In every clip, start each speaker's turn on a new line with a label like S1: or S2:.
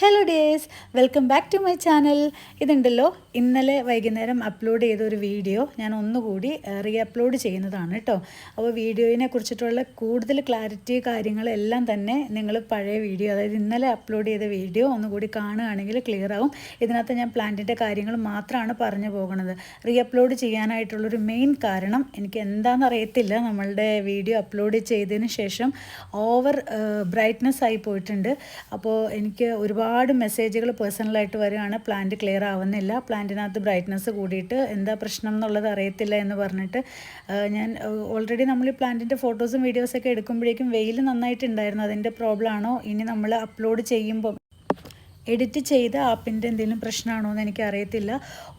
S1: Hello dears welcome back to my channel ഇതുണ്ടല്ലോ ഇന്നലെ വൈകുന്നേരം അപ്ലോഡ് ചെയ്ത ഒരു വീഡിയോ ഞാൻ ഒന്നുകൂടി റീ അപ്ലോഡ് ചെയ്യുന്നതാണ് കേട്ടോ അപ്പോൾ വീഡിയോയിനെ കുറിച്ചിട്ടുള്ള കൂടുതൽ ക്ലാരിറ്റി കാര്യങ്ങളെല്ലാം തന്നെ നിങ്ങൾ പഴയ വീഡിയോ അതായത് ഇന്നലെ അപ്ലോഡ് ചെയ്ത വീഡിയോ ഒന്നുകൂടി കാണുകയാണെങ്കിൽ ക്ലിയർ ആവും. ഇതിനകത്ത് ഞാൻ പ്ലാന്റിന്റെ കാര്യങ്ങൾ മാത്രമാണ് പറഞ്ഞു പോകുന്നത്. റീ അപ്ലോഡ് ചെയ്യാനായിട്ടുള്ളൊരു മെയിൻ കാരണം എനിക്ക് എന്താണെന്ന് അറിയത്തില്ല നമ്മളുടെ വീഡിയോ അപ്ലോഡ് ചെയ്തതിന് ശേഷം ഓവർ ബ്രൈറ്റ്നെസ് ആയി പോയിട്ടുണ്ട്. അപ്പോൾ എനിക്ക് ഒരുപാട് മെസ്സേജുകൾ പേഴ്സണലായിട്ട് വരികയാണ്. പ്ലാന്റ് ക്ലിയർ ആവുന്നില്ല. പ്ലാന്റിനകത്ത് ബ്രൈറ്റ്നസ് കൂടിയിട്ട് എന്താ പ്രശ്നം എന്നുള്ളത് അറിയത്തില്ല എന്ന് പറഞ്ഞിട്ട് ഞാൻ ഓൾറെഡി നമ്മൾ ഈ പ്ലാന്റിന്റെ ഫോട്ടോസും വീഡിയോസൊക്കെ എടുക്കുമ്പോഴേക്കും വെയിൽ നന്നായിട്ടുണ്ടായിരുന്നു. അതിന്റെ പ്രോബ്ലം ആണോ? ഇനി നമ്മൾ അപ്ലോഡ് ചെയ്യുമ്പോൾ എഡിറ്റ് ചെയ്ത ആപ്പിന്റെ എന്തെങ്കിലും പ്രശ്നമാണോ എന്ന് എനിക്ക് അറിയത്തില്ല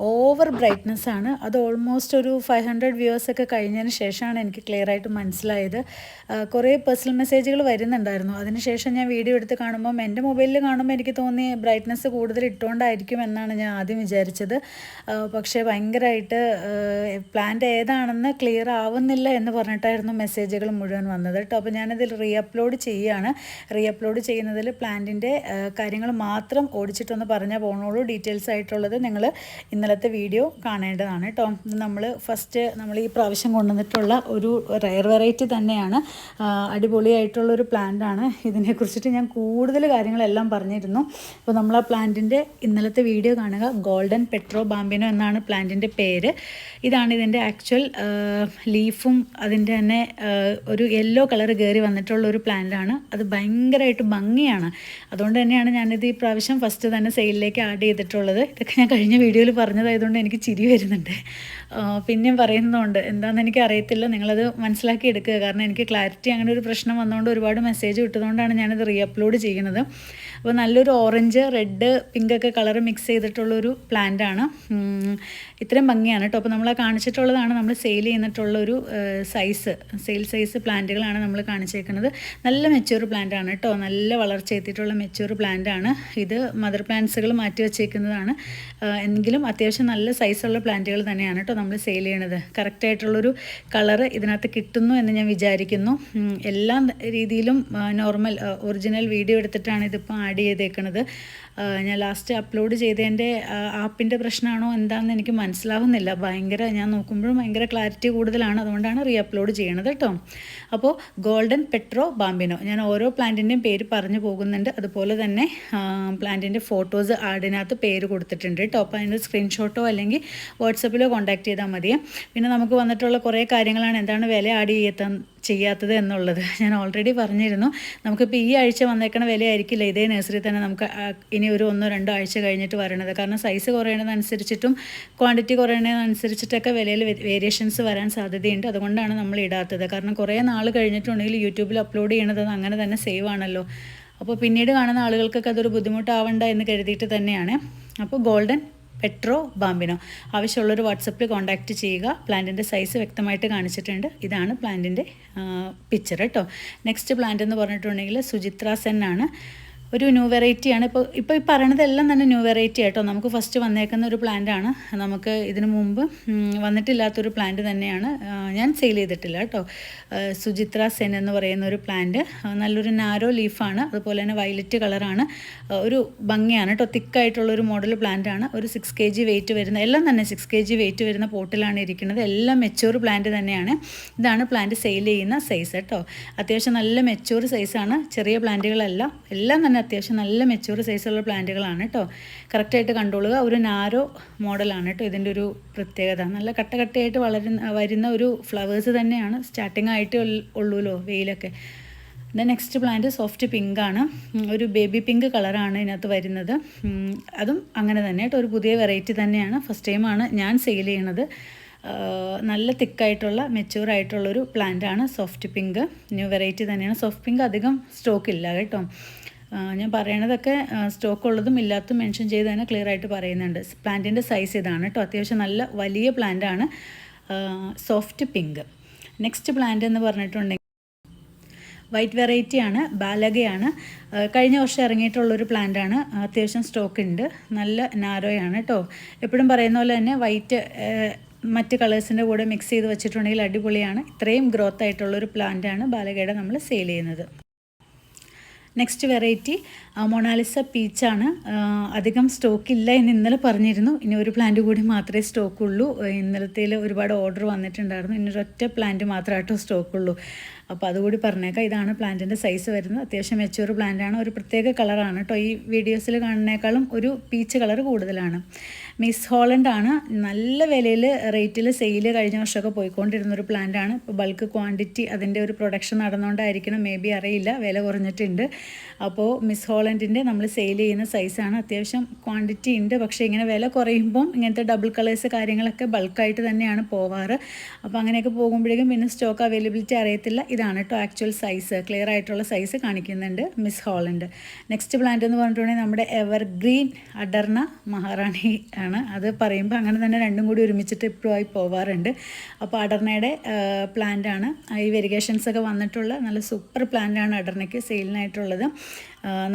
S1: ഓവർ ബ്രൈറ്റ്നെസ് ആണ്. അത് ഓൾമോസ്റ്റ് ഒരു ഫൈവ് ഹൺഡ്രഡ് വ്യൂവേഴ്സൊക്കെ കഴിഞ്ഞതിന് ശേഷമാണ് എനിക്ക് ക്ലിയർ ആയിട്ട് മനസ്സിലായത്. കുറേ പേഴ്സണൽ മെസ്സേജുകൾ വരുന്നുണ്ടായിരുന്നു. അതിനുശേഷം ഞാൻ വീഡിയോ എടുത്ത് കാണുമ്പം എന്റെ മൊബൈലിൽ കാണുമ്പോൾ എനിക്ക് തോന്നി ബ്രൈറ്റ്നസ് കൂടുതൽ ഇട്ടുകൊണ്ടായിരിക്കും എന്നാണ് ഞാൻ ആദ്യം വിചാരിച്ചത്. പക്ഷേ ഭയങ്കരമായിട്ട് പ്ലാന്റ് ഏതാണെന്ന് ക്ലിയർ ആവുന്നില്ല എന്ന് പറഞ്ഞിട്ടായിരുന്നു മെസ്സേജുകൾ മുഴുവൻ വന്നത് കേട്ടോ. അപ്പോൾ ഞാനതിൽ റീ അപ്ലോഡ് ചെയ്യുകയാണ്. റീ അപ്ലോഡ് ചെയ്യുന്നതിൽ പ്ലാന്റിന്റെ കാര്യങ്ങൾ മാത്രം ഓടിച്ചിട്ടൊന്ന് പറഞ്ഞാൽ പോകണുള്ളൂ ഡീറ്റെയിൽസ് ആയിട്ടുള്ളത് നിങ്ങൾ ഇന്നലത്തെ വീഡിയോ കാണേണ്ടതാണ് കേട്ടോ നമ്മൾ ഫസ്റ്റ് നമ്മൾ ഈ പ്രാവശ്യം കൊണ്ടുവന്നിട്ടുള്ള ഒരു റയർ വെറൈറ്റി തന്നെയാണ്. അടിപൊളിയായിട്ടുള്ളൊരു പ്ലാന്റാണ് ഇതിനെക്കുറിച്ചിട്ട് ഞാൻ കൂടുതൽ കാര്യങ്ങളെല്ലാം പറഞ്ഞിരുന്നു. അപ്പോൾ നമ്മൾ ആ പ്ലാന്റിന്റെ ഇന്നലത്തെ വീഡിയോ കാണുക. ഗോൾഡൻ പെട്രോ ബാമ്പിനോ എന്നാണ് പ്ലാന്റിന്റെ പേര്. ഇതാണ് ഇതിന്റെ ആക്ച്വൽ ലീഫും അതിന്റെ തന്നെ ഒരു യെല്ലോ കളർ കയറി വന്നിട്ടുള്ള ഒരു പ്ലാന്റാണ് അത് ഭയങ്കരമായിട്ട് ഭംഗിയാണ്. അതുകൊണ്ട് തന്നെയാണ് ഞാനിത് ഈ പ്രാവശ്യം ഫസ്റ്റ് തന്നെ സെയിലിലേക്ക് ആഡ് ചെയ്തിട്ടുള്ളത്. ഇതൊക്കെ ഞാൻ കഴിഞ്ഞ വീഡിയോയിൽ പറഞ്ഞതായതുകൊണ്ട് എനിക്ക് ചിരി വരുന്നുണ്ട്. പിന്നെയും പറയുന്നതുകൊണ്ട് എന്താണെന്ന് എനിക്ക് അറിയത്തില്ല. നിങ്ങളത് മനസ്സിലാക്കി എടുക്കുക. കാരണം എനിക്ക് ക്ലാരിറ്റി അങ്ങനെ ഒരു പ്രശ്നം വന്നതുകൊണ്ട് ഒരുപാട് മെസ്സേജ് കിട്ടുന്നതുകൊണ്ടാണ് ഞാനത് റീ അപ്ലോഡ് ചെയ്യുന്നത്. അപ്പോൾ നല്ലൊരു ഓറഞ്ച് റെഡ് പിങ്ക് ഒക്കെ കളർ മിക്സ് ചെയ്തിട്ടുള്ളൊരു പ്ലാന്റ് ആണ്. ഇത്രയും ഭംഗിയാണ് കേട്ടോ അപ്പോൾ നമ്മൾ കാണിച്ചിട്ടുള്ളതാണ് നമ്മൾ സെയിൽ ചെയ്യുന്നിട്ടുള്ളൊരു സൈസ് സെയിൽ സൈസ് പ്ലാന്റുകളാണ് നമ്മൾ കാണിച്ചേക്കുന്നത്. നല്ല മെച്യൂർ പ്ലാന്റ് ആണ് കേട്ടോ നല്ല വളർച്ച എത്തിയിട്ടുള്ള മെച്യൂർ പ്ലാന്റ് ആണ്. ഇത് മദർ പ്ലാന്റ്സുകൾ മാറ്റി വെച്ചേക്കുന്നതാണ്. എങ്കിലും അത്യാവശ്യം നല്ല സൈസുള്ള പ്ലാന്റുകൾ തന്നെയാണ് കേട്ടോ നമ്മൾ സെയിൽ ചെയ്യണത്. കറക്റ്റായിട്ടുള്ളൊരു കളറ് ഇതിനകത്ത് കിട്ടുന്നു എന്ന് ഞാൻ വിചാരിക്കുന്നു. എല്ലാ രീതിയിലും നോർമൽ ഒറിജിനൽ വീഡിയോ എടുത്തിട്ടാണ് ഇതിപ്പോൾ ആഡ് ചെയ്തേക്കുന്നത് ഞാൻ ലാസ്റ്റ് അപ്ലോഡ് ചെയ്തതിന്റെ ആപ്പിന്റെ പ്രശ്നമാണോ എന്താണെന്ന് എനിക്ക് മനസ്സിലാവുന്നില്ല. ഭയങ്കര ഞാൻ നോക്കുമ്പോഴും ഭയങ്കര ക്ലാരിറ്റി കൂടുതലാണ്. അതുകൊണ്ടാണ് റീ അപ്ലോഡ് ചെയ്യണത് കേട്ടോ അപ്പോൾ ഗോൾഡൻ പെട്രോ ബാമ്പിനോ. ഞാൻ ഓരോ പ്ലാന്റിന്റെയും പേര് പറഞ്ഞു പോകുന്നുണ്ട്. അതുപോലെ തന്നെ പ്ലാന്റിന്റെ ഫോട്ടോസ് ആടിനകത്ത് പേര് കൊടുത്തിട്ടുണ്ട്. കേട്ടോ അപ്പോൾ അതിന്റെ സ്ക്രീൻഷോട്ടോ അല്ലെങ്കിൽ വാട്സപ്പിലോ കോൺടാക്ട് ചെയ്താൽ മതി. പിന്നെ നമുക്ക് വന്നിട്ടുള്ള കുറേ കാര്യങ്ങളാണ് എന്താണ് വില ആഡ് ചെയ്യാത്ത ചെയ്യാത്തത് എന്നുള്ളത്. ഞാൻ ഓൾറെഡി പറഞ്ഞിരുന്നു. നമുക്കിപ്പോൾ ഈ ആഴ്ച വന്നേക്കണ വിലയായിരിക്കില്ല. ഇതേ നഴ്സറി തന്നെ നമുക്ക് ഇനി ഒരു ഒന്നോ രണ്ടോ ആഴ്ച കഴിഞ്ഞിട്ട് വരണത്. കാരണം സൈസ് കുറയണതനുസരിച്ചിട്ടും ക്വാണ്ടിറ്റി കുറയണതനുസരിച്ചിട്ടൊക്കെ വിലയിൽ വേരിയേഷൻസ് വരാൻ സാധ്യതയുണ്ട്. അതുകൊണ്ടാണ് നമ്മൾ ഇടാത്തത്. കാരണം കുറേ നാൾ കഴിഞ്ഞിട്ടുണ്ടെങ്കിൽ യൂട്യൂബിൽ അപ്ലോഡ് ചെയ്യണത് അങ്ങനെ തന്നെ സേവ് ആണല്ലോ. അപ്പോൾ പിന്നീട് കാണുന്ന ആളുകൾക്കൊക്കെ അതൊരു ബുദ്ധിമുട്ടാവണ്ട എന്ന് കരുതിയിട്ട് തന്നെയാണ്. അപ്പോൾ ഗോൾഡൻ പെട്രോ ബാമ്പിനോ. ആവശ്യമുള്ളൊരു വാട്സപ്പിൽ കോൺടാക്റ്റ് ചെയ്യുക. പ്ലാന്റിന്റെ സൈസ് വ്യക്തമായിട്ട് കാണിച്ചിട്ടുണ്ട്. ഇതാണ് പ്ലാന്റിന്റെ പിക്ചർ കേട്ടോ നെക്സ്റ്റ് പ്ലാന്റ് എന്ന് പറഞ്ഞിട്ടുണ്ടെങ്കിൽ സുചിത്ര സെൻ ആണ് ഒരു ന്യൂ വെറൈറ്റിയാണ് ഇപ്പോൾ ഇപ്പോൾ ഈ പറയണതെല്ലാം തന്നെ ന്യൂ വെറൈറ്റി ആട്ടോ. നമുക്ക് ഫസ്റ്റ് വന്നേക്കുന്ന ഒരു പ്ലാന്റ് ആണ്. നമുക്ക് ഇതിനു മുമ്പ് വന്നിട്ടില്ലാത്തൊരു പ്ലാന്റ് തന്നെയാണ്. ഞാൻ സെയിൽ ചെയ്തിട്ടില്ല കേട്ടോ. സുചിത്ര സെൻ എന്ന് പറയുന്ന ഒരു പ്ലാന്റ് നല്ലൊരു നാരോ ലീഫാണ് അതുപോലെ തന്നെ വയലറ്റ് കളറാണ് ഒരു ഭംഗിയാണ് കേട്ടോ. തിക്കായിട്ടുള്ളൊരു മോഡൽ പ്ലാന്റ് ആണ്. ഒരു സിക്സ് കെ ജി വെയിറ്റ് വരുന്ന എല്ലാം തന്നെ സിക്സ് കെ ജി വെയിറ്റ് വരുന്ന പോട്ടിലാണ് ഇരിക്കുന്നത്. എല്ലാം മെച്ചൂർ പ്ലാന്റ് തന്നെയാണ്. ഇതാണ് പ്ലാന്റ് സെയിൽ ചെയ്യുന്ന സൈസ് കേട്ടോ. അത്യാവശ്യം നല്ല മെച്ചൂർ സൈസാണ് ചെറിയ പ്ലാന്റുകളെല്ലാം എല്ലാം തന്നെ അത്യാവശ്യം നല്ല മെച്ചൂർ സൈസുള്ള പ്ലാന്റുകളാണ് കേട്ടോ കറക്റ്റായിട്ട് കണ്ടോളുക. ഒരു നാരോ മോഡലാണ് കേട്ടോ ഇതിന്റെ ഒരു പ്രത്യേകത. നല്ല കട്ട കട്ടയായിട്ട് വളരുന്ന വരുന്ന ഒരു ഫ്ലവേഴ്സ് തന്നെയാണ് സ്റ്റാർട്ടിംഗ് ആയിട്ട് ഉള്ളൂല്ലോ വെയിലൊക്കെ. The next plant soft pink ആണ്. ഒരു ബേബി പിങ്ക് കളറാണ് ഇതിനകത്ത് വരുന്നത്. അതും അങ്ങനെ തന്നെ കേട്ടോ ഒരു പുതിയ വെറൈറ്റി തന്നെയാണ്. ഫസ്റ്റ് ടൈമാണ് ഞാൻ സെയിൽ ചെയ്യണത്. നല്ല തിക്കായിട്ടുള്ള മെച്യൂർ ആയിട്ടുള്ളൊരു പ്ലാന്റ് ആണ് സോഫ്റ്റ് പിങ്ക് ന്യൂ വെറൈറ്റി തന്നെയാണ്. സോഫ്റ്റ് പിങ്ക് അധികം സ്റ്റോക്ക് ഇല്ല കേട്ടോ. ഞാൻ പറയണതൊക്കെ സ്റ്റോക്ക് ഉള്ളതും ഇല്ലാത്തതും മെൻഷൻ ചെയ്ത് തന്നെ ക്ലിയർ ആയിട്ട് പറയുന്നുണ്ട്. പ്ലാന്റിന്റെ സൈസ് ഇതാണ് കേട്ടോ അത്യാവശ്യം നല്ല വലിയ പ്ലാന്റ് ആണ്. സോഫ്റ്റ് പിങ്ക് നെക്സ്റ്റ് പ്ലാന്റ് എന്ന് പറഞ്ഞിട്ടുണ്ടെങ്കിൽ വൈറ്റ് വെറൈറ്റിയാണ് ബാലകയാണ്. കഴിഞ്ഞ വർഷം ഇറങ്ങിയിട്ടുള്ളൊരു പ്ലാന്റാണ് അത്യാവശ്യം സ്റ്റോക്ക് ഉണ്ട്. നല്ല നാരോയാണ് കേട്ടോ എപ്പോഴും പറയുന്ന പോലെ തന്നെ വൈറ്റ് മറ്റ് കളേഴ്സിന്റെ കൂടെ മിക്സ് ചെയ്ത് വെച്ചിട്ടുണ്ടെങ്കിൽ അടിപൊളിയാണ്. ഇത്രയും ഗ്രോത്ത് ആയിട്ടുള്ളൊരു പ്ലാന്റാണ് ബാലകയുടെ നമ്മൾ സെയിൽ ചെയ്യുന്നത്. നെക്സ്റ്റ് വെറൈറ്റി മൊണാലിസ പീച്ചാണ് അധികം സ്റ്റോക്ക് ഇല്ല എന്ന് ഇന്നലെ പറഞ്ഞിരുന്നു. ഇനി ഒരു പ്ലാന്റ് കൂടി മാത്രമേ സ്റ്റോക്കുള്ളൂ ഇന്നലത്തേൽ ഒരുപാട് ഓർഡർ വന്നിട്ടുണ്ടായിരുന്നു. ഇനി ഒരൊറ്റ പ്ലാന്റ് മാത്രമായിട്ടോ സ്റ്റോക്കുള്ളൂ അപ്പോൾ അതുകൂടി പറഞ്ഞേക്കാം. ഇതാണ് പ്ലാന്റിന്റെ സൈസ് വരുന്നത്. അത്യാവശ്യം മെച്ചൂർ പ്ലാന്റാണ് ഒരു പ്രത്യേക കളറാണ് കേട്ടോ ഈ വീഡിയോസിൽ കാണുന്നേക്കാളും ഒരു പീച്ച് കളർ കൂടുതലാണ്. മിസ് ഹോളണ്ട് ആണ്. നല്ല വിലയിൽ റേറ്റിൽ സെയിൽ കഴിഞ്ഞ വർഷമൊക്കെ പോയിക്കൊണ്ടിരുന്ന ഒരു പ്ലാന്റാണ് ഇപ്പോൾ ബൾക്ക് ക്വാണ്ടിറ്റി അതിന്റെ ഒരു പ്രൊഡക്ഷൻ നടന്നുകൊണ്ടായിരിക്കണം മേ ബി അറിയില്ല. വില കുറഞ്ഞിട്ടുണ്ട്. അപ്പോൾ മിസ് ഹോളണ്ടിന്റെ നമ്മൾ സെയിൽ ചെയ്യുന്ന സൈസാണ് അത്യാവശ്യം ക്വാണ്ടിറ്റി ഉണ്ട്. പക്ഷേ ഇങ്ങനെ വില കുറയുമ്പം ഇങ്ങനത്തെ ഡബിൾ കളേഴ്സ് കാര്യങ്ങളൊക്കെ ബൾക്കായിട്ട് തന്നെയാണ് പോവാറ്. അപ്പോൾ അങ്ങനെയൊക്കെ പോകുമ്പോഴേക്കും പിന്നെ സ്റ്റോക്ക് അവൈലബിലിറ്റി അറിയത്തില്ല. ഇതാണ് കേട്ടോ ആക്ച്വൽ സൈസ് ക്ലിയർ ആയിട്ടുള്ള സൈസ് കാണിക്കുന്നുണ്ട് മിസ് ഹോളണ്ട് നെക്സ്റ്റ് പ്ലാന്റ് എന്ന് പറഞ്ഞിട്ടുണ്ടെങ്കിൽ നമ്മുടെ എവർ ഗ്രീൻ അഡർണ മഹാറാണി ആണ്. അത് പറയുമ്പോൾ അങ്ങനെ തന്നെ രണ്ടും കൂടി ഒരുമിച്ചിട്ട് ഇപ്പോഴും ആയി പോവാറുണ്ട്. അപ്പോൾ അഡർണയുടെ പ്ലാന്റ് ആണ്. ഈ വെരിഗേഷൻസ് ഒക്കെ വന്നിട്ടുള്ള നല്ല സൂപ്പർ പ്ലാന്റ് ആണ് അഡർണയ്ക്ക് സെയിലിനായിട്ടുള്ളത്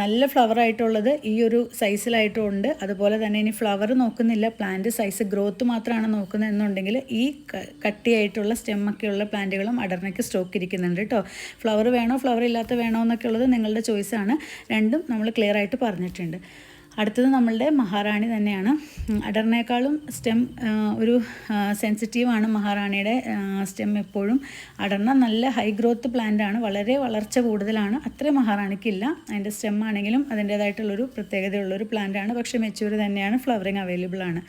S1: നല്ല ഫ്ലവർ ആയിട്ടുള്ളത് ഈ ഒരു സൈസിലായിട്ടും ഉണ്ട്. അതുപോലെ തന്നെ ഇനി ഫ്ലവർ നോക്കുന്നില്ല. പ്ലാന്റ് സൈസ് ഗ്രോത്ത് മാത്രമാണ് നോക്കുന്നത് എന്നുണ്ടെങ്കിൽ ഈ കട്ടിയായിട്ടുള്ള സ്റ്റെമ്മൊക്കെയുള്ള പ്ലാന്റുകളും അടർന്നയ്ക്ക് സ്റ്റോക്ക് ഇരിക്കുന്നുണ്ട് കേട്ടോ ഫ്ലവർ വേണോ? ഫ്ലവർ ഇല്ലാത്ത വേണോ? എന്നൊക്കെ ഉള്ളത് നിങ്ങളുടെ ചോയ്സാണ് രണ്ടും നമ്മൾ ക്ലിയർ ആയിട്ട് പറഞ്ഞിട്ടുണ്ട്. അടുത്തത് നമ്മളുടെ മഹാറാണി തന്നെയാണ്. അടർണേക്കാളും സ്റ്റെം ഒരു സെൻസിറ്റീവാണ് മഹാറാണിയുടെ സ്റ്റെം എപ്പോഴും. അടർണ നല്ല ഹൈ ഗ്രോത്ത് പ്ലാന്റ് ആണ്. വളരെ വളർച്ച കൂടുതലാണ്. അത്ര മഹാറാണിക്കില്ല. അതിന്റെ സ്റ്റെം ആണെങ്കിലും അതിന്റേതായിട്ടുള്ളൊരു പ്രത്യേകതയുള്ളൊരു പ്ലാന്റ് ആണ്. പക്ഷേ മെച്ചൂർ തന്നെയാണ്. ഫ്ലവറിങ് അവൈലബിൾ ആണ്.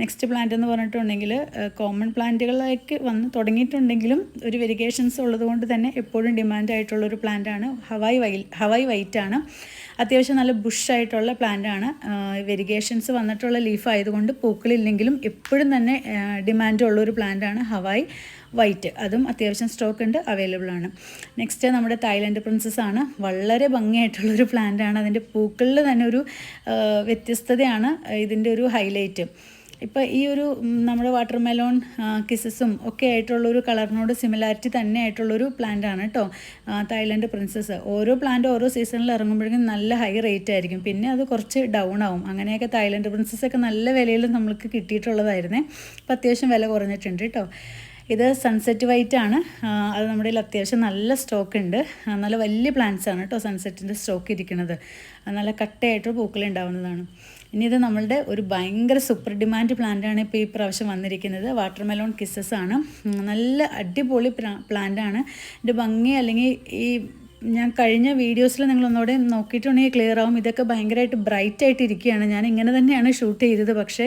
S1: നെക്സ്റ്റ് പ്ലാന്റ് എന്ന് പറഞ്ഞിട്ടുണ്ടെങ്കിൽ കോമൺ പ്ലാന്റുകളിലേക്ക് വന്ന് തുടങ്ങിയിട്ടുണ്ടെങ്കിലും ഒരു വെരിഗേഷൻസ് ഉള്ളതുകൊണ്ട് തന്നെ എപ്പോഴും ഡിമാൻഡ് ആയിട്ടുള്ളൊരു പ്ലാന്റ് ആണ്. ഹവായ് വൈ ഹവായ് വൈറ്റ് ആണ്. അത്യാവശ്യം നല്ല ബുഷായിട്ടുള്ള പ്ലാന്റ് ആണ് വെരിഗേഷൻസ് വന്നിട്ടുള്ള ലീഫ് ആയതുകൊണ്ട് പൂക്കളില്ലെങ്കിലും എപ്പോഴും തന്നെ ഡിമാൻഡ് ഉള്ള ഒരു പ്ലാന്റ് ആണ് ഹവായ് വൈറ്റ്. അതും അത്യാവശ്യം സ്റ്റോക്ക് ഉണ്ട് അവൈലബിൾ ആണ്. നെക്സ്റ്റ് നമ്മുടെ തായ്ലൻഡ് പ്രിൻസസ് ആണ്. വളരെ ഭംഗിയായിട്ടുള്ളൊരു പ്ലാന്റ് ആണ് അതിന്റെ പൂക്കളിൽ തന്നെ ഒരു വ്യത്യസ്തതയാണ് ഇതിന്റെ ഒരു ഹൈലൈറ്റ് ഇപ്പോൾ ഈ ഒരു നമ്മുടെ വാട്ടർ മെലോൺ കിസസും ഒക്കെ ആയിട്ടുള്ളൊരു കളറിനോട് സിമിലാരിറ്റി തന്നെ ആയിട്ടുള്ളൊരു പ്ലാന്റ് ആണ് കേട്ടോ തായ്ലൻഡ് പ്രിൻസസ് ഓരോ പ്ലാന്റ് ഓരോ സീസണിൽ ഇറങ്ങുമ്പോഴേക്കും നല്ല ഹൈ റേറ്റ് ആയിരിക്കും. പിന്നെ അത് കുറച്ച് ഡൗൺ ആവും. അങ്ങനെയൊക്കെ തായ്ലൻഡ് പ്രിൻസസ് ഒക്കെ നല്ല വിലയിൽ നമ്മൾക്ക് കിട്ടിയിട്ടുള്ളതായിരുന്നേ. അപ്പോൾ അത്യാവശ്യം വില കുറഞ്ഞിട്ടുണ്ട് കേട്ടോ ഇത് സൺസെറ്റ് വൈറ്റ് ആണ്. അത് നമ്മുടെ കയ്യിൽ അത്യാവശ്യം നല്ല സ്റ്റോക്ക് ഉണ്ട്. നല്ല വലിയ പ്ലാന്റ്സ് ആണ് കേട്ടോ സൺസെറ്റിന്റെ സ്റ്റോക്ക് ഇരിക്കുന്നത്. നല്ല കട്ടയായിട്ട് പൂക്കൾ ഉണ്ടാവുന്നതാണ്. ഇനി ഇത് നമ്മളുടെ ഒരു ഭയങ്കര സൂപ്പർ ഡിമാൻഡ് പ്ലാന്റാണ് ഇപ്പോൾ ഈ പ്രാവശ്യം വന്നിരിക്കുന്നത്. വാട്ടർ മെലോൺ കിസസ് ആണ് നല്ല അടിപൊളി പ്ലാന്റ് ആണ്. ഇതിന്റെ ഭംഗി അല്ലെങ്കിൽ ഈ ഞാൻ കഴിഞ്ഞ വീഡിയോസിൽ നിങ്ങൾ ഒന്നുകൂടെ നോക്കിയിട്ടുണ്ടെങ്കിൽ ക്ലിയർ ആവും ഇതൊക്കെ ഭയങ്കരമായിട്ട് ബ്രൈറ്റ് ആയിട്ട് ഇരിക്കുകയാണ് ഞാൻ ഇങ്ങനെ തന്നെയാണ് ഷൂട്ട് ചെയ്തത്. പക്ഷേ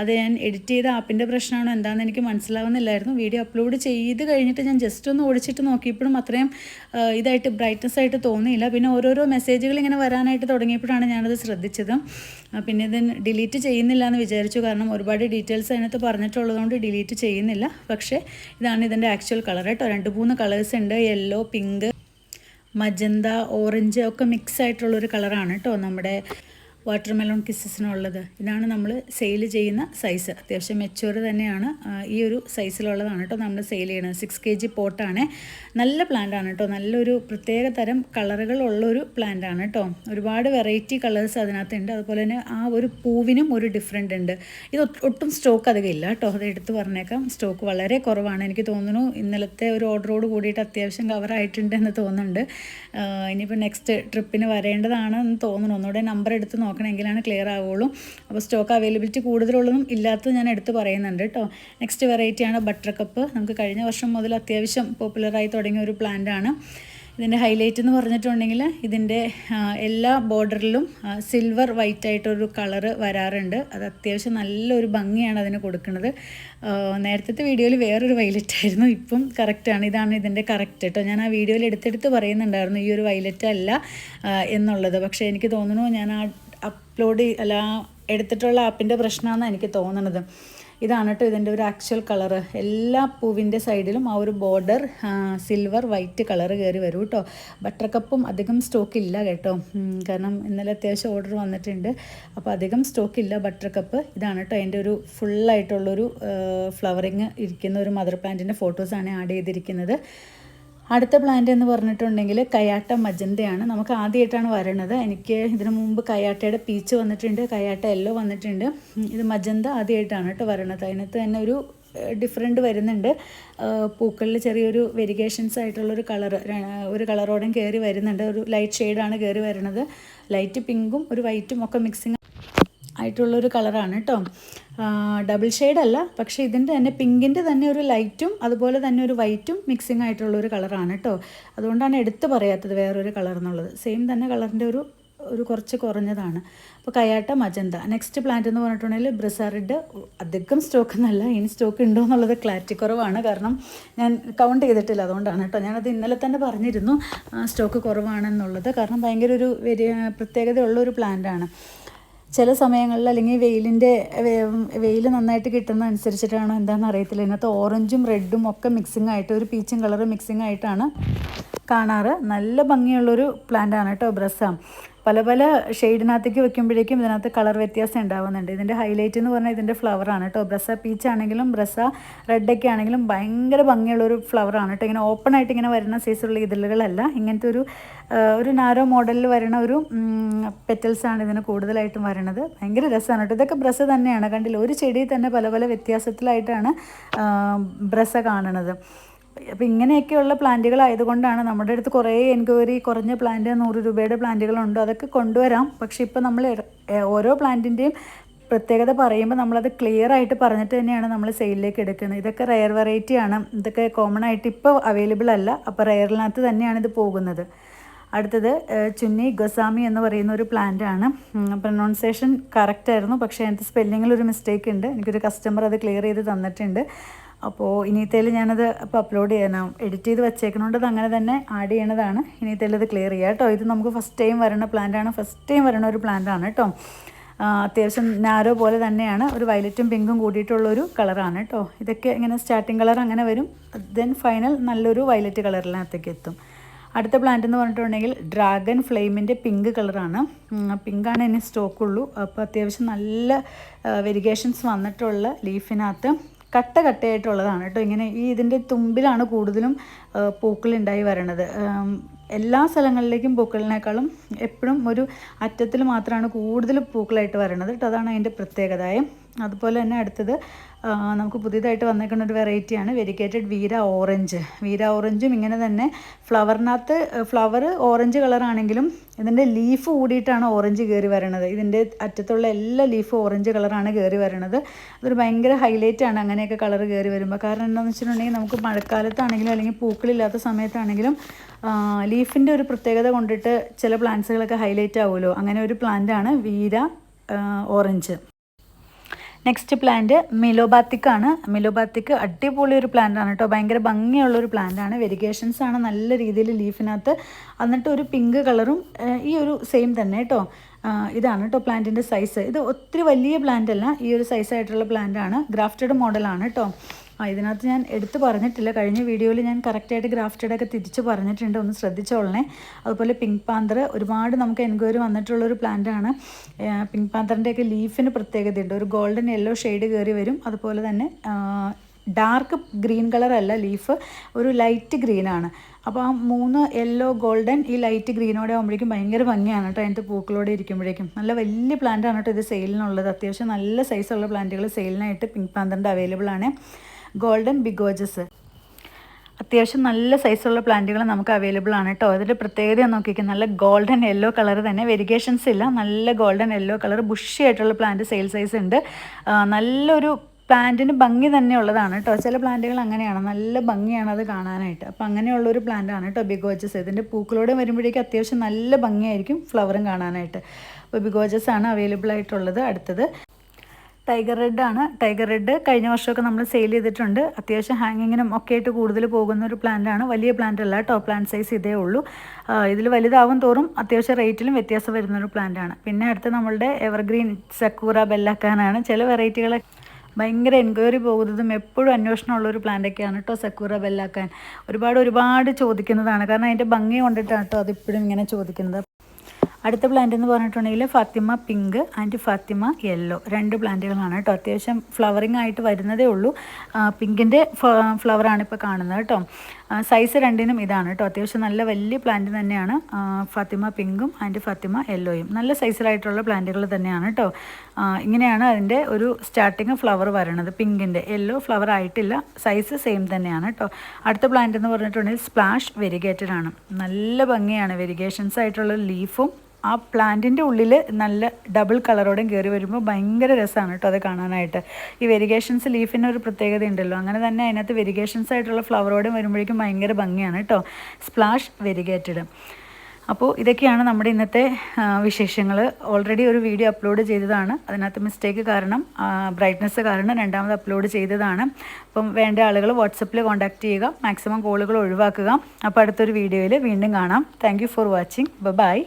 S1: അത് ഞാൻ എഡിറ്റ് ചെയ്ത ആപ്പിന്റെ പ്രശ്നമാണോ എന്താണെന്ന് എനിക്ക് മനസ്സിലാവുന്നില്ലായിരുന്നു. വീഡിയോ അപ്ലോഡ് ചെയ്ത് കഴിഞ്ഞിട്ട് ഞാൻ ജസ്റ്റ് ഒന്ന് ഓടിച്ചിട്ട് നോക്കിയപ്പോഴും അത്രയും ഇതായിട്ട് ബ്രൈറ്റ്നസ് ആയിട്ട് തോന്നിയില്ല. പിന്നെ ഓരോരോ മെസ്സേജുകൾ ഇങ്ങനെ വരാനായിട്ട് തുടങ്ങിയപ്പോഴാണ് ഞാനത് ശ്രദ്ധിച്ചത്. പിന്നെ ഇത് ഡിലീറ്റ് ചെയ്യുന്നില്ല എന്ന് വിചാരിച്ചു. കാരണം ഒരുപാട് ഡീറ്റെയിൽസ് അതിനകത്ത് പറഞ്ഞിട്ടുള്ളതുകൊണ്ട് ഡിലീറ്റ് ചെയ്യുന്നില്ല. പക്ഷേ ഇതാണ് ഇതിന്റെ ആക്ച്വൽ കളർ കേട്ടോ. രണ്ട് മൂന്ന് കളേഴ്സ് ഉണ്ട്. യെല്ലോ പിങ്ക് മജന്ത ഓറഞ്ച് ഒക്കെ മിക്സ് ആയിട്ടുള്ളൊരു കളറാണ് കേട്ടോ നമ്മുടെ വാട്ടർ മെലോൺ കിസ്സസിനുള്ളത്. ഇതാണ് നമ്മൾ സെയിൽ ചെയ്യുന്ന സൈസ് അത്യാവശ്യം മെച്ചൂർ തന്നെയാണ്. ഈ ഒരു സൈസിലുള്ളതാണ് കേട്ടോ നമ്മൾ സെയിൽ ചെയ്യുന്നത്. സിക്സ് കെ ജി പോട്ടാണ്. നല്ല പ്ലാന്റ് ആണ് കേട്ടോ. നല്ലൊരു പ്രത്യേക തരം കളറുകളുള്ളൊരു പ്ലാന്റ് ആണ് കേട്ടോ. ഒരുപാട് വെറൈറ്റി കളേഴ്സ് അതിനകത്തുണ്ട്. അതുപോലെ തന്നെ ആ ഒരു പൂവിനും ഒരു ഡിഫറെന്റ് ഉണ്ട്. ഇത് ഒട്ടും സ്റ്റോക്ക് അധികം ഇല്ല കേട്ടോ. അത് എടുത്ത് പറഞ്ഞേക്കാം. സ്റ്റോക്ക് വളരെ കുറവാണ്. എനിക്ക് തോന്നുന്നു ഇന്നലത്തെ ഒരു ഓർഡറോട് കൂടിയിട്ട് അത്യാവശ്യം കവറായിട്ടുണ്ട് എന്ന് തോന്നുന്നുണ്ട്. ഇനിയിപ്പോൾ നെക്സ്റ്റ് ട്രിപ്പിന് വരേണ്ടതാണെന്ന് തോന്നുന്നു. ഒന്നുകൂടെ നമ്പർ എടുത്ത് നോക്കണമെങ്കിലാണ് ക്ലിയർ ആവുള്ളൂ. അപ്പോൾ സ്റ്റോക്ക് അവൈലബിലിറ്റി കൂടുതലുള്ളതും ഇല്ലാത്തത് ഞാൻ എടുത്ത് പറയുന്നുണ്ട് കേട്ടോ നെക്സ്റ്റ് വെറൈറ്റിയാണ് ബട്ടർ കപ്പ് നമുക്ക് കഴിഞ്ഞ വർഷം മുതൽ അത്യാവശ്യം പോപ്പുലറായി തുടങ്ങിയ ഒരു പ്ലാന്റാണ് ഇതിന്റെ ഹൈലൈറ്റ് എന്ന് പറഞ്ഞിട്ടുണ്ടെങ്കിൽ ഇതിന്റെ എല്ലാ ബോർഡറിലും സിൽവർ വൈറ്റ് ആയിട്ടൊരു കളറ് വരാറുണ്ട്. അത് അത്യാവശ്യം നല്ലൊരു ഭംഗിയാണ് അതിന് കൊടുക്കുന്നത്. നേരത്തെ വീഡിയോയിൽ വേറൊരു വൈലറ്റ് ആയിരുന്നു ഇപ്പം കറക്റ്റാണ് ഇതാണ് ഇതിന്റെ കറക്റ്റ് കേട്ടോ ഞാൻ ആ വീഡിയോയിൽ എടുത്തെടുത്ത് പറയുന്നുണ്ടായിരുന്നു ഈ ഒരു വൈലറ്റ് അല്ല എന്നുള്ളത്. പക്ഷേ എനിക്ക് തോന്നുന്നു ഞാൻ ആ അപ്ലോഡ് അല്ല എടുത്തിട്ടുള്ള ആപ്പിന്റെ പ്രശ്നമാണെന്ന് എനിക്ക് തോന്നുന്നത് ഇതാണ് കേട്ടോ ഇതിന്റെ ഒരു ആക്ച്വൽ കളറ് എല്ലാ പൂവിന്റെ സൈഡിലും ആ ഒരു ബോർഡർ സിൽവർ വൈറ്റ് കളർ കയറി വരും കേട്ടോ ബട്ടർ കപ്പും അധികം സ്റ്റോക്ക് ഇല്ല കേട്ടോ. കാരണം ഇന്നലെ അത്യാവശ്യം ഓർഡർ വന്നിട്ടുണ്ട്. അപ്പോൾ അധികം സ്റ്റോക്ക് ഇല്ല ബട്ടർ കപ്പ് ഇതാണ് കേട്ടോ അതിന്റെ ഒരു ഫുള്ളായിട്ടുള്ളൊരു ഫ്ലവറിങ് ഇരിക്കുന്ന ഒരു മദർ പ്ലാന്റിന്റെ ഫോട്ടോസാണ് ആഡ് ചെയ്തിരിക്കുന്നത്. അടുത്ത പ്ലാന്റ് എന്ന് പറഞ്ഞിട്ടുണ്ടെങ്കിൽ കയാട്ട മജന്തയാണ്. നമുക്ക് ആദ്യമായിട്ടാണ് വരണത്. എനിക്ക് ഇതിനു മുമ്പ് കയാട്ടയുടെ പീച്ച് വന്നിട്ടുണ്ട് കയാട്ട യെല്ലോ വന്നിട്ടുണ്ട്. ഇത് മജന്ത ആദ്യമായിട്ടാണ് കേട്ടോ വരണത്. അതിനകത്ത് തന്നെ ഒരു ഡിഫറെന്റ് വരുന്നുണ്ട്. പൂക്കളിൽ ചെറിയൊരു വെരിഗേഷൻസ് ആയിട്ടുള്ളൊരു കളർ ഒരു കളറോടും കയറി വരുന്നുണ്ട്. ഒരു ലൈറ്റ് ഷെയ്ഡാണ് കയറി വരുന്നത് ലൈറ്റ് പിങ്കും ഒരു വൈറ്റും ഒക്കെ മിക്സിങ് ആയിട്ടുള്ളൊരു കളറാണ് കേട്ടോ. ഡബിൾ ഷെയ്ഡല്ല പക്ഷേ ഇതിന്റെ തന്നെ പിങ്കിന്റെ തന്നെ ഒരു ലൈറ്റും അതുപോലെ തന്നെ ഒരു വൈറ്റും മിക്സിങ് ആയിട്ടുള്ളൊരു കളറാണ് കേട്ടോ അതുകൊണ്ടാണ് എടുത്ത് പറയാത്തത് വേറൊരു കളർ എന്നുള്ളത്. സെയിം തന്നെ കളറിന്റെ ഒരു ഒരു കുറച്ച് കുറഞ്ഞതാണ്. അപ്പോൾ കയാട്ട മജന്ത. നെക്സ്റ്റ് പ്ലാന്റ് എന്ന് പറഞ്ഞിട്ടുണ്ടെങ്കിൽ ബ്രിസാറിഡ് അധികം സ്റ്റോക്ക് എന്നല്ല ഇനി സ്റ്റോക്ക് ഉണ്ടോ എന്നുള്ളത് ക്ലാരിറ്റി കുറവാണ്. കാരണം ഞാൻ കൗണ്ട് ചെയ്തിട്ടില്ല അതുകൊണ്ടാണ് കേട്ടോ ഞാനത് ഇന്നലെ തന്നെ പറഞ്ഞിരുന്നു സ്റ്റോക്ക് കുറവാണെന്നുള്ളത്. കാരണം ഭയങ്കര ഒരു പ്രത്യേകതയുള്ള ഒരു പ്ലാന്റാണ് ചില സമയങ്ങളിൽ അല്ലെങ്കിൽ വെയിലിന്റെ വെയിൽ നന്നായിട്ട് കിട്ടുന്ന അനുസരിച്ചിട്ടാണോ എന്താണെന്ന് അറിയത്തില്ല. ഇതിനകത്ത് ഓറഞ്ചും റെഡും ഒക്കെ മിക്സിംഗ് ആയിട്ട് ഒരു പീച്ചും കളറും മിക്സിംഗ് ആയിട്ടാണ് കാണാറ്. നല്ല ഭംഗിയുള്ളൊരു പ്ലാന്റ് ആണ് കേട്ടോ ബ്രസ്സ. പല പല ഷെയ്ഡിനകത്തേക്ക് വെക്കുമ്പോഴേക്കും ഇതിനകത്ത് കളർ വ്യത്യാസം ഉണ്ടാവുന്നുണ്ട്. ഇതിന്റെ ഹൈലൈറ്റ് എന്ന് പറഞ്ഞാൽ ഇതിന്റെ ഫ്ലവറാണ് കേട്ടോ ബ്രസ പീച്ച് ആണെങ്കിലും ബ്രസ റെഡൊക്കെ ആണെങ്കിലും ഭയങ്കര ഭംഗിയുള്ളൊരു ഫ്ലവറാണ് കേട്ടോ ഇങ്ങനെ ഓപ്പൺ ആയിട്ട് ഇങ്ങനെ വരുന്ന സൈസുള്ള ഇതിലുകളല്ല. ഇങ്ങനത്തെ ഒരു ഒരു നാരോ മോഡലിൽ വരുന്ന ഒരു പെറ്റൽസാണ് ഇതിന് കൂടുതലായിട്ടും വരണത്. ഭയങ്കര രസമാണ് കേട്ടോ ഇതൊക്കെ ബ്രസ തന്നെയാണ്. കണ്ടില്ല? ഒരു ചെടിയിൽ തന്നെ പല പല വ്യത്യാസത്തിലായിട്ടാണ് ബ്രസ കാണുന്നത് അപ്പോൾ ഇങ്ങനെയൊക്കെയുള്ള പ്ലാന്റുകൾ ആയതുകൊണ്ടാണ് നമ്മുടെ അടുത്ത് കുറേ എൻക്വയറി കുറഞ്ഞ പ്ലാന്റ് നൂറ് രൂപയുടെ പ്ലാന്റുകളുണ്ട്. അതൊക്കെ കൊണ്ടുവരാം. പക്ഷേ ഇപ്പോൾ നമ്മൾ ഓരോ പ്ലാന്റിന്റെയും പ്രത്യേകത പറയുമ്പോൾ നമ്മളത് ക്ലിയർ ആയിട്ട് പറഞ്ഞിട്ട് തന്നെയാണ് നമ്മൾ സെയിലിലേക്ക് എടുക്കുന്നത്. ഇതൊക്കെ റെയർ വെറൈറ്റി ആണ്. ഇതൊക്കെ കോമൺ ആയിട്ട് ഇപ്പോൾ അവൈലബിൾ അല്ല. അപ്പോൾ റെയറിനകത്ത് തന്നെയാണ് ഇത് പോകുന്നത്. അടുത്തത് ചുന്നി ഗൊസാമി എന്ന് പറയുന്ന ഒരു പ്ലാന്റ് ആണ്. പ്രൊനൗൺസിയേഷൻ കറക്റ്റ് ആയിരുന്നു. പക്ഷേ അതിന്റെ സ്പെല്ലിങ്ങിൽ ഒരു മിസ്റ്റേക്ക് ഉണ്ട്. എനിക്കൊരു കസ്റ്റമർ അത് ക്ലിയർ ചെയ്ത് തന്നിട്ടുണ്ട്. അപ്പോൾ ഇനിയത്തേൽ ഞാനത് അപ്പോൾ അപ്ലോഡ് ചെയ്യാനാവും എഡിറ്റ് ചെയ്ത് വെച്ചേക്കണോണ്ട് അത് അങ്ങനെ തന്നെ ആഡ് ചെയ്യണതാണ്. ഇനിയത്തേൽ അത് ക്ലിയർ ചെയ്യാം കേട്ടോ ഇത് നമുക്ക് ഫസ്റ്റ് ടൈം വരണ പ്ലാന്റാണ് ഫസ്റ്റ് ടൈം വരണ ഒരു പ്ലാന്റാണ് കേട്ടോ അത്യാവശ്യം നാരോ പോലെ തന്നെയാണ്. ഒരു വയലറ്റും പിങ്കും കൂടിയിട്ടുള്ളൊരു കളറാണ് കേട്ടോ ഇതൊക്കെ ഇങ്ങനെ സ്റ്റാർട്ടിങ് കളർ അങ്ങനെ വരും. ദെൻ ഫൈനൽ നല്ലൊരു വയലറ്റ് കളറിനകത്തേക്ക് എത്തും. അടുത്ത പ്ലാന്റ് എന്ന് പറഞ്ഞിട്ടുണ്ടെങ്കിൽ ഡ്രാഗൺ ഫ്ലെയിമിന്റെ പിങ്ക് കളറാണ് പിങ്കാണ് ഇനി സ്റ്റോക്കുള്ളൂ അപ്പോൾ അത്യാവശ്യം നല്ല വെരിഗേഷൻസ് വന്നിട്ടുള്ള ലീഫിനകത്ത് കട്ട കട്ടയായിട്ടുള്ളതാണ് കേട്ടോ. ഇങ്ങനെ ഈ ഇതിന്റെ തുമ്പിലാണ് കൂടുതലും പൂക്കളുണ്ടായി വരണത്. എല്ലാ സ്ഥലങ്ങളിലേക്കും പൂക്കളിനേക്കാളും എപ്പോഴും ഒരു അറ്റത്തിൽ മാത്രമാണ് കൂടുതൽ പൂക്കളായിട്ട് വരണത് കേട്ടോ. അതാണ് അതിന്റെ പ്രത്യേകതയും. അതുപോലെ തന്നെ അടുത്തത് നമുക്ക് പുതിയതായിട്ട് വന്നേക്കുന്ന ഒരു വെറൈറ്റിയാണ് വെരിക്കേറ്റഡ് വീര ഓറഞ്ച് വീര ഓറഞ്ചും ഇങ്ങനെ തന്നെ ഫ്ലവറിനകത്ത് ഫ്ലവർ ഓറഞ്ച് കളറാണെങ്കിലും ഇതിന്റെ ലീഫ് കൂടിയിട്ടാണ് ഓറഞ്ച് കയറി വരണത്. ഇതിന്റെ അറ്റത്തുള്ള എല്ലാ ലീഫും ഓറഞ്ച് കളറാണ് കയറി വരണത്. അതൊരു ഭയങ്കര ഹൈലൈറ്റ് ആണ് അങ്ങനെയൊക്കെ കളർ കയറി വരുമ്പോൾ കാരണം എന്താണെന്ന് വെച്ചിട്ടുണ്ടെങ്കിൽ നമുക്ക് മഴക്കാലത്താണെങ്കിലും അല്ലെങ്കിൽ പൂക്കളില്ലാത്ത സമയത്താണെങ്കിലും ലീഫിന്റെ ഒരു പ്രത്യേകത കൊണ്ടിട്ട് ചില പ്ലാന്റ്സുകളൊക്കെ ഹൈലൈറ്റ് ആവുമല്ലോ. അങ്ങനെ ഒരു പ്ലാന്റാണ് വീര ഓറഞ്ച് നെക്സ്റ്റ് പ്ലാന്റ് മിലോബാത്തിക് ആണ്. മിലോബാത്തിക് അടിപൊളി ഒരു പ്ലാന്റ് ആണ് കേട്ടോ. ഭയങ്കര ഭംഗിയുള്ള ഒരു പ്ലാന്റ് ആണ്. വെരിഗേഷൻസ് ആണ് നല്ല രീതിയിൽ ലീഫിനകത്ത് എന്നിട്ട് ഒരു പിങ്ക് കളറും ഈ ഒരു സെയിം തന്നെ കേട്ടോ. ഇതാണ് കേട്ടോ പ്ലാന്റിന്റെ സൈസ് ഇത് ഒത്തിരി വലിയ പ്ലാന്റ് അല്ല. ഈ ഒരു സൈസായിട്ടുള്ള പ്ലാന്റ് ആണ്. ഗ്രാഫ്റ്റഡ് മോഡലാണ് കേട്ടോ. ആ ഇതിനകത്ത് ഞാൻ എടുത്ത് പറഞ്ഞിട്ടില്ല. കഴിഞ്ഞ വീഡിയോയിൽ ഞാൻ കറക്റ്റായിട്ട് ഗ്രാഫ്റ്റഡ് ഒക്കെ തിരിച്ച് പറഞ്ഞിട്ടുണ്ട്. ഒന്ന് ശ്രദ്ധിച്ചോളണേ. അതുപോലെ പിങ്ക് പാന്തർ ഒരുപാട് നമുക്ക് എൻക്വയറി വന്നിട്ടുള്ളൊരു പ്ലാന്റാണ് പിങ്ക് പാന്തറിന്റെയൊക്കെ ലീഫിന് പ്രത്യേകതയുണ്ട്. ഒരു ഗോൾഡൻ യെല്ലോ ഷെയ്ഡ് കയറി വരും. അതുപോലെ തന്നെ ഡാർക്ക് ഗ്രീൻ കളർ അല്ല ലീഫ് ഒരു ലൈറ്റ് ഗ്രീനാണ് അപ്പോൾ ആ മൂന്ന് യെല്ലോ ഗോൾഡൻ ഈ ലൈറ്റ് ഗ്രീനോടെ ആകുമ്പോഴേക്കും ഭയങ്കര ഭംഗിയാണ് കേട്ടോ അതിന്റെ പൂക്കളോടെ ഇരിക്കുമ്പോഴേക്കും. നല്ല വലിയ പ്ലാന്റ് ആണ് കേട്ടോ ഇത് സെയിലിനുള്ളത് അത്യാവശ്യം നല്ല സൈസുള്ള പ്ലാന്റുകൾ സെയിലിനായിട്ട് പിങ്ക് പാന്തറിന്റെ അവൈലബിൾ ആണ്. ഗോൾഡൻ ബിഗോജസ് അത്യാവശ്യം നല്ല സൈസുള്ള പ്ലാന്റുകൾ നമുക്ക് അവൈലബിൾ ആണ് കേട്ടോ. അതിന്റെ പ്രത്യേകത നോക്കിക്കുക നല്ല ഗോൾഡൻ യെല്ലോ കളർ തന്നെ. വെരിഗേഷൻസ് ഇല്ല. നല്ല ഗോൾഡൻ യെല്ലോ കളർ ബുഷി ആയിട്ടുള്ള പ്ലാന്റ് സെയിൽ സൈസ് ഉണ്ട്. നല്ലൊരു പ്ലാന്റിന് ഭംഗി തന്നെ ഉള്ളതാണ് കേട്ടോ. ചില പ്ലാന്റുകൾ അങ്ങനെയാണ്. നല്ല ഭംഗിയാണ് അത് കാണാനായിട്ട്. അപ്പോൾ അങ്ങനെയുള്ളൊരു പ്ലാന്റാണ് കേട്ടോ ബിഗോജസ് ഇതിന്റെ പൂക്കളോടെ വരുമ്പോഴേക്കും അത്യാവശ്യം നല്ല ഭംഗിയായിരിക്കും ഫ്ലവറും കാണാനായിട്ട്. അപ്പോൾ ബിഗോജസ് ആണ് അവൈലബിൾ ആയിട്ടുള്ളത് അടുത്തത്. ടൈഗർ റെഡ് ആണ്. ടൈഗർ റെഡ് കഴിഞ്ഞ വർഷമൊക്കെ നമ്മൾ സെയിൽ ചെയ്തിട്ടുണ്ട്. അത്യാവശ്യം ഹാങ്ങിങ്ങിനും ഒക്കെ ആയിട്ട് കൂടുതൽ പോകുന്ന ഒരു പ്ലാന്റ് ആണ്. വലിയ പ്ലാന്റ് അല്ല ടോപ്പ് പ്ലാന്റ് സൈസ് ഇതേ ഉള്ളൂ. ഇതിൽ വലുതാവും തോറും അത്യാവശ്യം റേറ്റിലും വ്യത്യാസം വരുന്ന ഒരു പ്ലാന്റ് ആണ്. പിന്നെ അടുത്ത് നമ്മളുടെ എവർഗ്രീൻ സക്കൂറ ബെല്ലാക്കാനാണ് ചില വെറൈറ്റികളെ ഭയങ്കര എൻക്വയറി പോകുന്നതും എപ്പോഴും അന്വേഷണമുള്ളൊരു പ്ലാന്റൊക്കെയാണ് കേട്ടോ സക്കൂറ ബെല്ലാക്കാൻ ഒരുപാട് ഒരുപാട് ചോദിക്കുന്നതാണ്. കാരണം അതിന്റെ ഭംഗി കൊണ്ടിട്ടാണ് കേട്ടോ അതിപ്പോഴും ഇങ്ങനെ ചോദിക്കുന്നത്. അടുത്ത പ്ലാന്റ് എന്ന് പറഞ്ഞിട്ടുണ്ടെങ്കിൽ Fathima pink and Fathima yellow രണ്ട് പ്ലാന്റുകളാണ് കേട്ടോ. അത്യാവശ്യം ഫ്ലവറിങ് ആയിട്ട് വരുന്നതേ ഉള്ളൂ. പിങ്കിന്റെ ഫ്ലവറാണ് ഇപ്പോൾ കാണുന്നത് കേട്ടോ. സൈസ് രണ്ടിനും ഇതാണ് കേട്ടോ. അത്യാവശ്യം നല്ല വലിയ പ്ലാന്റ് തന്നെയാണ്. ഫത്തിമ പിങ്കും ആൻഡ് ഫാത്തിമ യെല്ലോയും നല്ല സൈസിലായിട്ടുള്ള പ്ലാന്റുകൾ തന്നെയാണ് കേട്ടോ. ഇങ്ങനെയാണ് അതിന്റെ ഒരു സ്റ്റാർട്ടിങ് ഫ്ലവർ വരണത്. പിങ്കിന്റെ യെല്ലോ ഫ്ലവർ ആയിട്ടില്ല. സൈസ് സെയിം തന്നെയാണ് കേട്ടോ. അടുത്ത പ്ലാന്റ് എന്ന് പറഞ്ഞിട്ടുണ്ടെങ്കിൽ സ്പ്ലാഷ് വെരിഗേറ്റഡ് ആണ്. നല്ല ഭംഗിയാണ്. വെരിഗേഷൻസ് ആയിട്ടുള്ള ലീഫും ആ പ്ലാന്റിന്റെ ഉള്ളിൽ നല്ല ഡബിൾ കളറോടെ കയറി വരുമ്പോൾ ഭയങ്കര രസമാണ് കേട്ടോ അത് കാണാനായിട്ട്. ഈ വെരിഗേഷൻസ് ലീഫിന് ഒരു പ്രത്യേകത ഉണ്ടല്ലോ അങ്ങനെ തന്നെ അതിനകത്ത് വെരിഗേഷൻസ് ആയിട്ടുള്ള ഫ്ലവറോടും വരുമ്പോഴേക്കും ഭയങ്കര ഭംഗിയാണ് കേട്ടോ സ്പ്ലാഷ് വെരിഗേറ്റഡ്. അപ്പോൾ ഇതൊക്കെയാണ് നമ്മുടെ ഇന്നത്തെ വിശേഷങ്ങൾ ഓൾറെഡി ഒരു വീഡിയോ അപ്ലോഡ് ചെയ്തതാണ്. അതിനകത്ത് മിസ്റ്റേക്ക് കാരണം ബ്രൈറ്റ്നസ് കാരണം രണ്ടാമത് അപ്ലോഡ് ചെയ്തതാണ്. അപ്പം വേണ്ട ആളുകൾ വാട്സപ്പിൽ കോൺടാക്റ്റ് ചെയ്യുക. മാക്സിമം കോളുകൾ ഒഴിവാക്കുക. അപ്പോൾ അടുത്തൊരു വീഡിയോയിൽ വീണ്ടും കാണാം. Thank for watching bye